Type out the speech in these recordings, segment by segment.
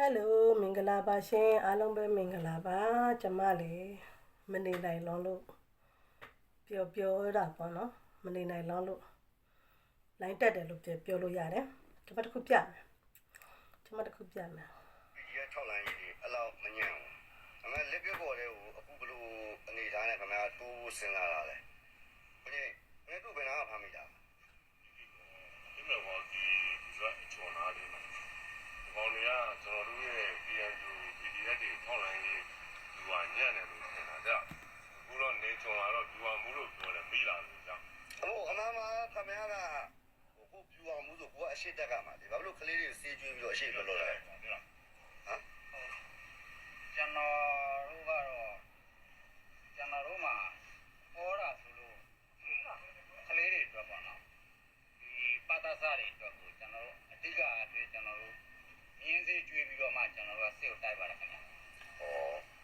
ဟယ်လိုမင်္ဂလာပါရှင်အားလုံးပဲမင်္ဂလာပါကျမလေးမနေနိုင်လောင်းလို့ပျော်ပျော်တာပေါ့နော်မနေနိုင်လောင်းလို့လိုင်းတက်တယ်လို့ပြောပြောလို့ရတယ်ကျမတစ်ခုပြမယ်ကျမတစ်ခုပြမယ်ဒီရ6လမ်းကြီးတွေအဲ့လောက်မညံ့ဘူး။အမေလက်ပြပေါ်တဲ့ကိုအခုဘလို့အနေထားနဲ့ခင်ဗျာတိုးစဉ်းစားလာတယ်။ဘယ်ငယ်သူ့ဘယ်နာကဖမ်းမိတာဒီမဲ့ဟောဒီဒီကချော်လာတ ယ်နော်ဒီကောင်တွေကကျွန်တော်တို့ရဲ့ PNU PDF တွေထောက်လိုင်းရေးဒီဟာညံ့တယ်လို့ထင်တာကြအခုတော့နေချော်လာတော့ဒီဟာမူလို့ပြောတယ်မိလာလို့ကြောင့်။အခုအမမခင်ဗျာကဟိုကိုပြူအောင်မှုဆိုကိုကအရှိတက်ကမှာလေ။ဘာလို့ကလေးတွေစေးကျွေးပြီးတော့အရှိလွတ်လွတ်လဲ။ဟမ်ကျွန်တော်တို့ကတော့ကျွန်တော်တို့မှာပေါ်တာဆိုလို့ကလေးတွေအတွက်ပေါ့နော်ဒီပါတာစားတွေအတွက်ကိုကျွန်တော်တို့အဓိကအဖြစ်ကျွန်တော်တို့ မြင်းစေးကျွေးပြီးတော့မှကျွန်တော်တို့ကစစ်ကိုတိုက်ပါတယ်ခင်ဗျာ။ဩ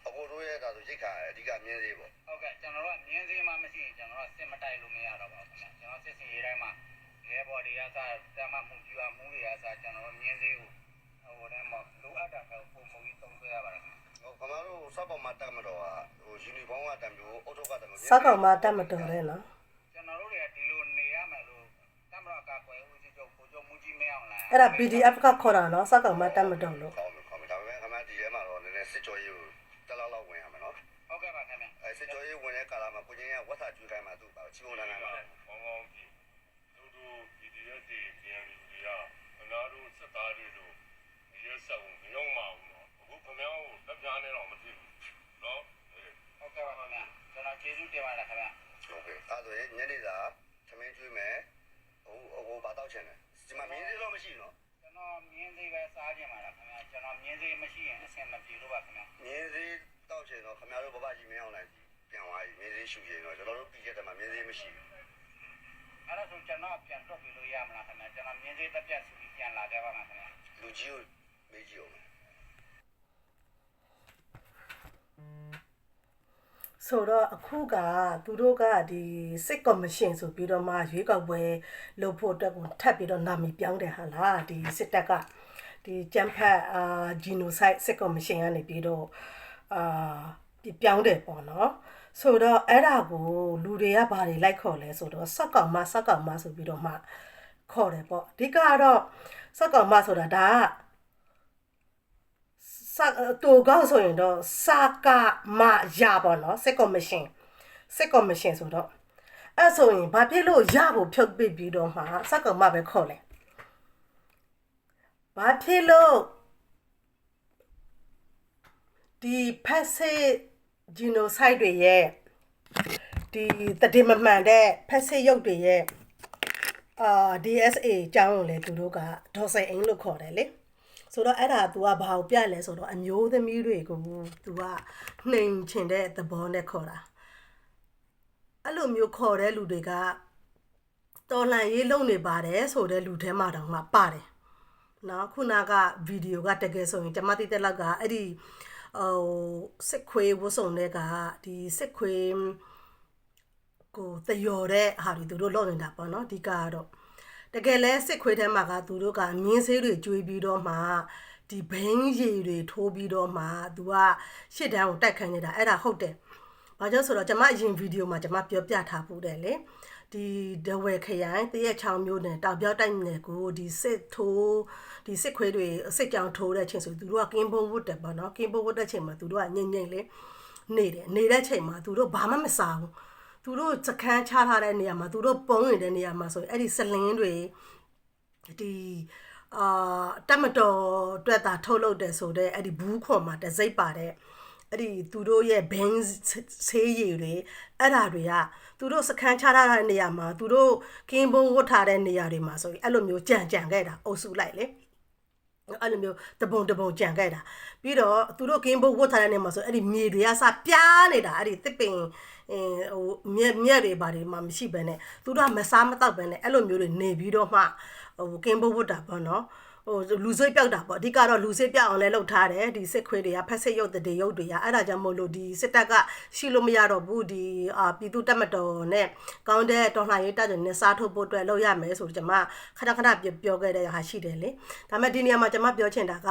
အခုတို့ရဲ့ဒါဆိုရိတ်ခါအဓိကမြင်းသေးပေါ့ဟုတ်ကဲ့ကျွန်တော်တို့ကမြင်းစေးမှမရှိရင်ကျွန်တော်တို့ကစစ်မတိုက်လို့မရတော့ပါဘူးခင်ဗျာကျွန်တော်စစ်စီရေးတိုင်းမှာရဲဘော်တွေကစားတမမှုပြူအမှုတွေကစားကျွန်တော်တို့မြင်းစေးကိုဟိုတည်းမှာလိုအပ်တာကိုပုံပုံကြီးသုံးဆွဲရပါတယ်ခင်ဗျာ။ဟိုခင်ဗျားတို့စောက်ပေါ်မှာတက်မတော်ကဟိုယူနီဖောင်းကတံမျိုးအုတ်ထုတ်ကတံမျိုးစောက်ကောင်မတတ်မတော်တဲ့နော်ကျွန်တော်တို့တွေကဒီလိုနေရမယ်လို့တမရကကွယ်ဦးစီးချုပ်ကိုချုပ်မူကြီးမင်း အဲ့ဒါ PDF ကခေါ်တာနော်စကောက်မတတ်မတော့လို့ဟုတ်ပါဘူးဒါပေမဲ့အမဒီထဲမှာတော့နည်းနည်းစစ်ကြောရေးကိုတက်လောက်လောက်ဝင်ရမှာနော်ဟုတ်ကဲ့ပါခင်ဗျအဲစစ်ကြောရေးဝင်တဲ့ကာလမှာကိုကြီးကဝတ်စာကျွေးခိုင်းမှသူ့ပါချီးမွမ်းနိုင်တာဘောဘောကြီးတို့တို့ PDF တွေပြန်ယူတွေကအနာတို့စစ်သားတွေတို့ရဲဆောင်မယုံမအောင်နော်အခုခမောင်းကိုလက်ပြားနဲ့တော့မဖြစ်ဘူးနော်ဟုတ်ကဲ့ပါခင်ဗျကျွန်တော်ကျေးဇူးတင်ပါတယ်ခင်ဗျဟုတ်ကဲ့အဲ့ဒါဆိုရင်ညနေသား သွားပြီမင်းသေးရှူရင်တော့ကျွန်တော်တို့ပြီးခဲ့တယ်မှာမင်းသေးမရှိဘူးအဲ့ဒါဆိုကျွန်တော်ပြန်တော့ပြလို့ရမလားခင်ဗျာကျွန်တော်မြင်းသေးတစ်ပြက်စီပြန်လာခဲ့ပါမှာခင်ဗျာလူကြီးကိုမေးကြည့်အောင်ဆိုတော့အခုကသူတို့ကဒီစစ်ကော်မရှင်ဆိုပြီးတော့မှရွေးကောက်ပွဲလုပ်ဖို့အတွက်ကိုထပ်ပြီးတော့နာမည်ပြောင်းတယ်ဟာလားဒီစစ်တပ်ကဒီဂျမ်ဖတ်အာဂျီနိုဆိုက်စစ်ကော်မရှင်ကနေပြီးတော့အာ ပြောင်းတယ်ပေါ့နော်ဆိုတော့အဲ့ဒါကိုလူတွေကဘာတွေလိုက်ခေါ်လဲဆိုတော့စက်ကောင်မစက်ကောင်မဆိုပြီးတော့မှခေါ်တယ်ပေါ့အဓိကကတော့စက်ကောင်မဆိုတာဒါကစတူကောက်ဆိုရင်တော့စာကမရပါတော့စစ်ကော်မရှင်စစ်ကော်မရှင်ဆိုတော့အဲ့ဆိုရင်ဘာဖြစ်လို့ရဖို့ဖြုတ်ပစ်ပြီးတော့မှစက်ကောင်မပဲခေါ်လဲဘာဖြစ်လို့ဒီဖ က်စစ်ဂျီနိုဆိုက်တွေရဲ့ဒီတတိမမှန်တဲ့ဖက်စစ်ရုပ်တွေရဲ့အာ DSA အကြောင်းကိုလည်းသူတို့ကဒေါ်စိန်အင်းလို့ခေါ်တယ်လေဆိုတော့အဲ့ဒါ तू ကဘာကိုပြလဲဆိုတော့အမျိုးသမီးတွေကို तू ကနှိမ်ချင်တဲ့သဘောနဲ့ခေါ်တာအဲ့လိုမျိုးခေါ်တဲ့လူတွေကတော်လှန်ရေးလုပ်နေပါတယ်ဆိုတဲ့လူထဲမှာတောင်မှပါတယ်နော်ခုနကဗီဒီယိုကတကယ်ဆိုရင်ကျမသိတဲ့လောက်ကအဲ့ဒီ ဟိုစစ်ခွေးဝှစုံတဲ့ကဒီစစ်ခွေးကိုတယော်တဲ့ဟာတွေသူတို့လုပ်နေတာပေါ့နော်အဓိကကတော့တကယ်လဲစစ်ခွေးထဲမှာကသူတို့ကမြင်းဆေးတွေကျွေးပြီးတော့မှဒီဘိန်းရည်တွေထိုးပြီးတော့မှသူကရှစ်တန်းကိုတိုက်ခိုင်းနေတာအဲ့ဒါဟုတ်တယ်။ဘာကြောင့်ဆိုတော့ကျွန်မအရင်ဗီဒီယိုမှာကျွန်မပြောပြထားဖို့တယ်လေ။ ဒီဒဝဲခရိုင်တရက်ချောင်းမျိုးနဲ့တောင်ပြောက်တိုက်နယ်ကိုဒီစစ်ထိုးဒီစစ်ခွေးတွေစစ်ကြောင်ထိုးတဲ့ချိန်ဆိုသူတို့ကကင်းဘုံဝတ်တယ်ပေါ့နော်ကင်းဘုံဝတ်တဲ့ချိန်မှာသူတို့ကငိမ့်ငိမ့်လေးနေတယ်နေတဲ့ချိန်မှာသူတို့ဘာမှမစားဘူး။သူတို့စခန်းချထားတဲ့နေရာမှာသူတို့ပုံနေတဲ့နေရာမှာဆိုရင်အဲ့ဒီစလင်းတွေဒီအာတက်မတော်အတွက်သာထုတ်လုပ်တယ်ဆိုတော့အဲ့ဒီဘူးခွန်မှာတစိမ့်ပါတဲ့ အဲ့ဒီသူတို့ရဲ့ဘင်းဆေးရည်တွေအဲ့ဓာတွေကသူတို့စခန်းချထားတဲ့နေရာမှာသူတို့ကင်းဘုံဝတ်ထားတဲ့နေရာတွေမှာဆိုရင်အဲ့လိုမျိုးကြံကြံခဲ့တာအုပ်စုလိုက်လေအဲ့လိုမျိုးတပုံတပုံကြံခဲ့တာပြီးတော့သူတို့ကင်းဘုတ်ဝတ်ထားတဲ့နေရာမှာဆိုအဲ့ဒီမြေတွေကစပြားနေတာအဲ့ဒီတစ်ပင်အင်းဟိုမြက်မြက်တွေဘာတွေမှမရှိဘဲနဲ့သူတို့ကမစားမတော့ဘဲနဲ့အဲ့လိုမျိုးတွေနေပြီးတော့မှဟိုကင်းဘုတ်ဝတ်တာပေါ့နော် ဟိုလူစိတ်ပြောက်တာပေါ့အဓိကတော့လူစိတ်ပြောက်အောင်လဲလုပ်ထားတယ်ဒီစစ်ခွေးတွေကဖက်စစ်ရုပ်တရေရုပ်တွေကအဲ့ဒါကြောင့်မို့လို့ဒီစစ်တပ်ကရှိလို့မရတော့ဘူးဒီအာပြည်သူတက်မတော်နဲ့ကောင်းတဲ့တော်လှန်ရေးတပ်တွေနဲ့စားထုတ်ဖို့အတွက်လုပ်ရမယ်ဆိုတော့ကျွန်မခဏခဏပြောခဲ့တဲ့ဟာရှိတယ်လေဒါပေမဲ့ဒီနေရာမှာကျွန်မပြောချင်တာက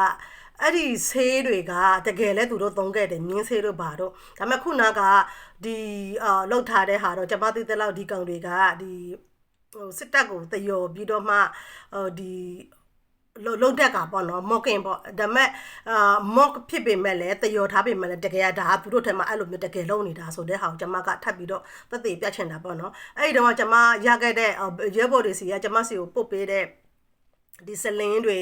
အဲ့ဒီဆေးတွေကတကယ်လဲသူတို့သုံးခဲ့တယ်မြင်းဆေးတို့ပါတော့ဒါပေမဲ့ခုနကဒီအာလောက်ထားတဲ့ဟာတော့ကျွန်မသိတဲ့လောက်ဒီကောင်တွေကဒီဟိုစစ်တပ်ကိုတယောပြီးတော့မှဟိုဒီ လုံလုံတက်ကပေါ့နော်မော့ကင်ပေါ့ဒါပေမဲ့အာမော့ဖြစ်ပေမဲ့လည်းတယောထားပေမဲ့လည်းတကယ်ဒါကသူတို့ထဲမှာအဲ့လိုမျိုးတကယ်လုံနေတာဆိုတဲ့ဟာကိုကျွန်မကထပ်ပြီးတော့သက်သေပြချင်တာပေါ့နော်အဲ့ဒီတော့ကျွန်မရခဲ့တဲ့ရဲဘော်တွေစီကကျွန်မစီကိုပုတ်ပေးတဲ့ဒီစလင်းတွေ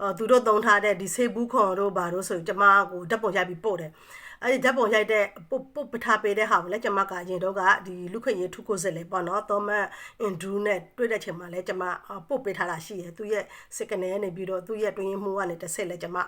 အော်သူတို့သုံးထားတဲ့ဒီဆေးဘူးခွန်တို့ဘာတို့ဆိုကျမကိုဓာတ်ပုံရိုက်ပြီးပို့တယ် အဲ့ဒီဓာတ်ပုံရိုက်တဲ့ပုတ်ပုတ်ပထားပေးတဲ့ဟာကိုလည်းကျမကရင်တော့ကဒီလူခွင့်ရေးထုကိုစစ်လေပေါ့နော်သောမတ်အင်ဒရူးနဲ့တွေ့တဲ့ချိန်မှာလည်းကျမပုတ်ပေးထားတာရှိရယ်သူရဲ့စစ်ကနေနေပြီးတော့သူရဲ့တွင်းမှုကနေတစ်ဆက်လဲကျမ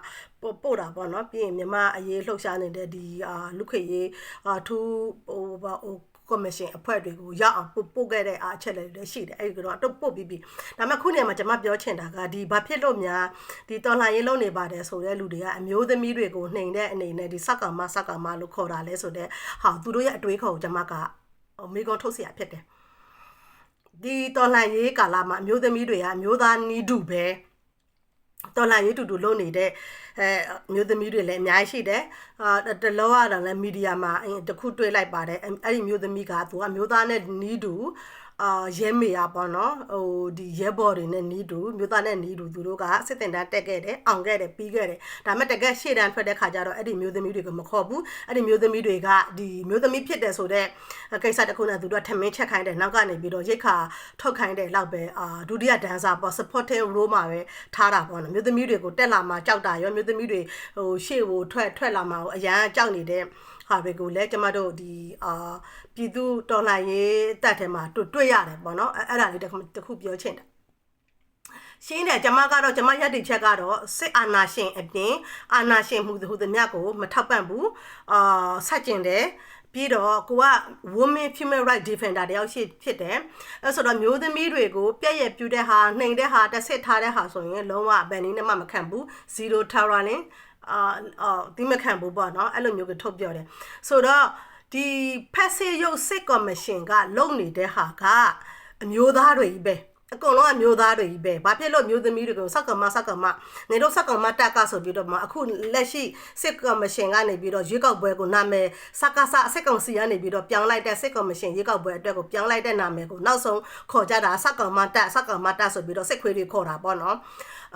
ပို့ပို့တာပေါ့နော်ပြီးရင်မြမအရေးလှုပ်ရှားနေတဲ့ဒီအာလူခွင့်ရေးအာထူးဟိုဘာဟို ကော်မရှင်အဖွဲ့တွေကိုရအောင်ပို့ပို့ခဲ့တဲ့အားအချက်လည်းရှိတယ်အဲ့ဒီကတော့တော့ပို့ပြီးပြီဒါပေမဲ့ခုနေမှာကျွန်မပြောချင်တာကဒီဘာဖြစ်လို့များဒီတော်လှန်ရေးလုပ်နေပါတယ်ဆိုတဲ့လူတွေကအမျိုးသမီးတွေကိုနှိမ်တဲ့အနေနဲ့ဒီစက္ကမစက္ကမလို့ခေါ်တာလဲဆိုတဲ့ဟာသူတို့ရဲ့အတွေးခေါ်ကိုကျွန်မကမိကောထုတ်เสียဖြစ်တယ်ဒီတော်လှန်ရေးကာလမှာအမျိုးသမီးတွေကအမျိုးသားနီးတူပဲ တော်လှန်ရေးတူတူလုပ်နေတဲ့အဲမျိုးသမီးတွေလည်းအများကြီးရှိတယ်အာတလောကတော့လည်းမီဒီယာမှာတခုတွေ့လိုက်ပါတယ်အဲ့ဒီမျိုးသမီးကသူကမျိုးသားနဲ့နီးတူ အာရဲမေရပေါ့နော်ဟိုဒီရဲဘော်တွေနဲ့နီးတူမြို့သားနဲ့နီးတူသူတို့ကစစ်တင်တန်းတက်ခဲ့တယ်အောင်ခဲ့တယ်ပြီးခဲ့တယ်ဒါပေမဲ့တကယ်ရှေ့တန်းထွက်တဲ့ခါကျတော့အဲ့ဒီမျိုးသမီးတွေကမခေါ်ဘူးအဲ့ဒီမျိုးသမီးတွေကဒီမျိုးသမီးဖြစ်တယ်ဆိုတော့ကိစ္စတစ်ခုနဲ့သူတို့ကထမင်းချက်ခိုင်းတယ်နောက်ကနေပြီးတော့ရိတ်ခါထုတ်ခိုင်းတယ်လောက်ပဲအာဒုတိယဒန်ဆာပေါ့ supporting role မှာပဲထားတာပေါ့နော်မျိုးသမီးတွေကိုတက်လာမှာကြောက်တာရောမျိုးသမီးတွေဟိုရှေ့ကိုထွက်ထွက်လာမှာအရန်ကြောက်နေတဲ့ ဟာတွေကိုလည်းကျမတို့ဒီအာပြည်သူတော်လှန်ရေးတက်ထဲမှာတွေ့တွေ့ရတယ်ပေါ့နော်အဲ့အဲ့ဒါလေးတစ်ခုတစ်ခုပြောချင်တယ်ရှင်းတယ်ကျမကတော့ကျမရက်တည်ချက်ကတော့စစ်အာဏာရှင်အပြင်အာဏာရှင်မှုဟူသည်မြတ်ကိုမထောက်ပံ့ဘူးအာဆက်ကျင်တယ်ပြီးတော့ကိုက women human right defender တယောက်ရှိဖြစ်တယ်အဲဆိုတော့မျိုးသမီးတွေကိုပြည့်ရပြူတဲ့ဟာနှိမ်တဲ့ဟာတက်စစ်ထားတဲ့ဟာဆိုရင်လုံးဝဘယ်နည်းနဲ့မှမခံဘူး zero tolerance အာအာဒီမခံဘူးပေါ့နော်အဲ့လိုမျိုးကိုထုတ်ပြောတယ်ဆိုတော့ဒီဖက်ဆေးရုပ်စစ်ကော်မရှင်ကလုံနေတဲ့ဟာကအမျိုးသားတွေကြီးပဲအကုန်လုံးအမျိုးသားတွေကြီးပဲဘာဖြစ်လို့မျိုးသမီးတွေကိုစက်ကမစက်ကမနေတော့စက်ကမတက်ကဆိုပြီးတော့မှအခုလက်ရှိစစ်ကော်မရှင်ကနေပြီးတော့ရွေးကောက်ပွဲကိုနာမည်စက္ကစစစ်ကောင်စီကနေပြီးတော့ပြောင်းလိုက်တဲ့စစ်ကော်မရှင်ရွေးကောက်ပွဲအတွက်ကိုပြောင်းလိုက်တဲ့နာမည်ကိုနောက်ဆုံးခေါ်ကြတာစက်ကမတက်စက်ကမတက်ဆိုပြီးတော့စစ်ခွေးတွေခေါ်တာပေါ့နော်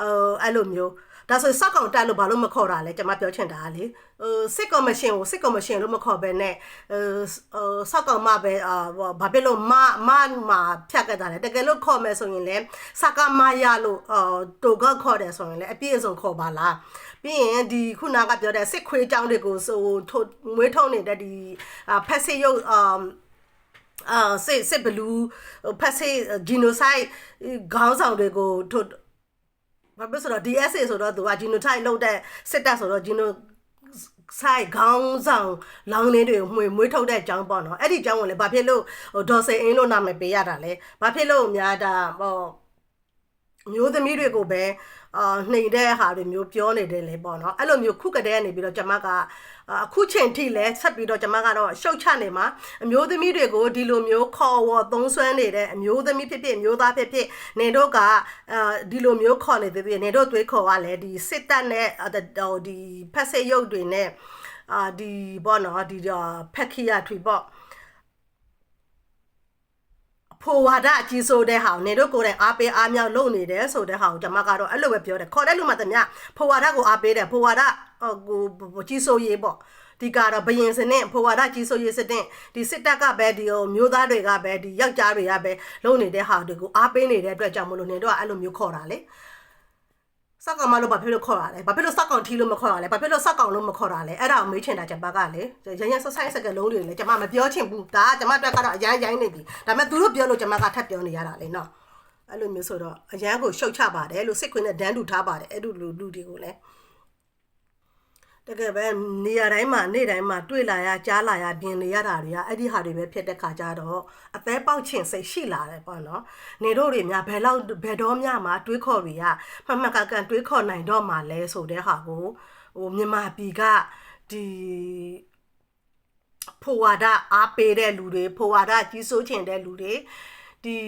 အဲအဲ့လိုမျိုး ဒါဆိုစက်ကောင်တက်လို့ဘာလို့မခေါ်တာလဲကျွန်မပြောချင်တာလေဟိုစစ်ကော်မရှင်ကိုစစ်ကော်မရှင်လို့မခေါ်ဘဲနဲ့ဟိုစက်ကောင်မပဲအာဘာဖြစ်လို့မမမှာဖြတ်ခဲ့တာလဲတကယ်လို့ခေါ်မယ်ဆိုရင်လေစကမရလို့အာတိုကခေါ်တယ်ဆိုရင်လေအပြည့်အစုံခေါ်ပါလားပြီးရင်ဒီခုနကပြောတဲ့စစ်ခွေးကြောင်းတွေကိုဆိုမွေးထုံနေတဲ့ဒီဖက်စစ်ရုပ်အာအာစစ်စစ်ဘလူးဖက်စစ်ဂျီနိုဆိုက်ခေါင်းဆောင်တွေကိုထုတ် ဘာဖြစ်ဆိုတော့ DSA ဆိုတော့သူက genotype လောက်တဲ့စစ်တပ်ဆိုတော့ geno ဆိုင်ခေါင်းဆောင်လောင်းလင်းတွေမှွေမွေးထုတ်တဲ့အကြောင်းပေါ့နော်အဲ့ဒီအကြောင်းကိုလည်းဘာဖြစ်လို့ဟိုဒေါ်စိန်အင်းလို့နာမည်ပေးရတာလဲဘာဖြစ်လို့များတာဟော မျိုးသမီးတွေကိုပဲအာနှိမ်တဲ့ဟာတွေမျိုးပြောနေတယ်လေပေါ့နော်အဲ့လိုမျိုးခုကတဲ့ကနေပြီးတော့ကျမကအခုချိန်ထိလဲဆက်ပြီးတော့ကျမကတော့ရှုတ်ချနေမှာအမျိုးသမီးတွေကိုဒီလိုမျိုးခေါ်ဝေါ်သုံးဆွဲနေတဲ့အမျိုးသမီးဖြစ်ဖြစ်အမျိုးသားဖြစ်ဖြစ်နေတို့ကအာဒီလိုမျိုးခေါ်နေသေးသေးနေတို့သွေးခေါ်ကလည်းဒီစစ်တပ်နဲ့ဟိုဒီဖက်စစ်ရုပ်တွေနဲ့အာဒီပေါ့နော်ဒီဖက်ခီယာထွေပေါ့ ဖိုဝါဒအကြီးဆိုတဲ့ဟာကိုနေတို့ကိုယ်တိုင်အားပေးအားမြောက်လုပ်နေတယ်ဆိုတဲ့ဟာကိုကျွန်မကတော့အဲ့လိုပဲပြောတယ်ခေါ်တဲ့လူမှတည်းမြဖိုဝါဒကိုအားပေးတယ်ဖိုဝါဒကိုကြီးဆိုရေးပေါ့ဒီကတော့ဘယင်စနစ်ဖိုဝါဒကြီးဆိုရေးစနစ်ဒီစစ်တပ်ကပဲဒီမျိုးသားတွေကပဲဒီယောက်ျားတွေကပဲလုပ်နေတဲ့ဟာတွေကိုအားပေးနေတဲ့အတွက်ကြောင့်မလို့နေတော့အဲ့လိုမျိုးခေါ်တာလေ စက်ကောင်မလို့ဘာဖြစ်လို့ခေါ်ရလဲဘာဖြစ်လို့စက်ကောင်ထီလို့မခေါ်ရလဲဘာဖြစ်လို့စက်ကောင်လို့မခေါ်ရလဲအဲ့ဒါကိုမေးချင်တာချက်ပါကလေရရဆက်ဆိုင်စကလုံးတွေလေကျွန်မမပြောချင်ဘူးဒါကကျွန်မအတွက်ကတော့အရန်ရိုင်းနေပြီဒါပေမဲ့သူတို့ပြောလို့ကျွန်မကထပ်ပြောနေရတာလေနော်အဲ့လိုမျိုးဆိုတော့အရန်ကိုရှုတ်ချပါတယ်လို့စစ်ခွင်းနဲ့ဒန်းတူထားပါတယ်အဲ့လိုလူလူတွေကိုလည်း တကယ်ပဲနေရာတိုင်းမှာနေ့တိုင်းမှာတွေ့လာရကြားလာရပြင်နေရတာတွေကအဲ့ဒီဟာတွေပဲဖြစ်တဲ့ခါကြတော့အသေးပေါက်ချင်စိတ်ရှိလာတယ်ပေါ့နော်နေတို့တွေများဘယ်လောက်ဘယ်တော့မှမှာတွေးခေါ်တွေကမှန်မှန်ကန်ကန်တွေးခေါ်နိုင်တော့မှလဲဆိုတဲ့ဟာကိုဟိုမြန်မာပြည်ကဒီဖိုဝါဒအားပေးတဲ့လူတွေဖိုဝါဒကြီးစိုးချင်တဲ့လူတွေဒီ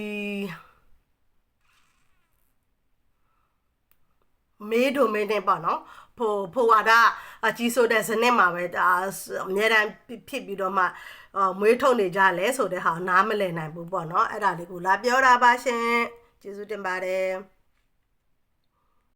မေးဒိုမင်းနဲ့ပေါ့နော်ဖိုဖိုဝါဒအကြီးစိုးတဲ့ဇနစ်မှာပဲဒါအများတန်းဖြစ်ပြီးတော့မှအော်မွေးထုတ်နေကြလဲဆိုတဲ့ဟာနားမလည်နိုင်ဘူးပေါ့နော်အဲ့ဒါလေးကိုလာပြောတာပါရှင်ကျေးဇူးတင်ပါတယ်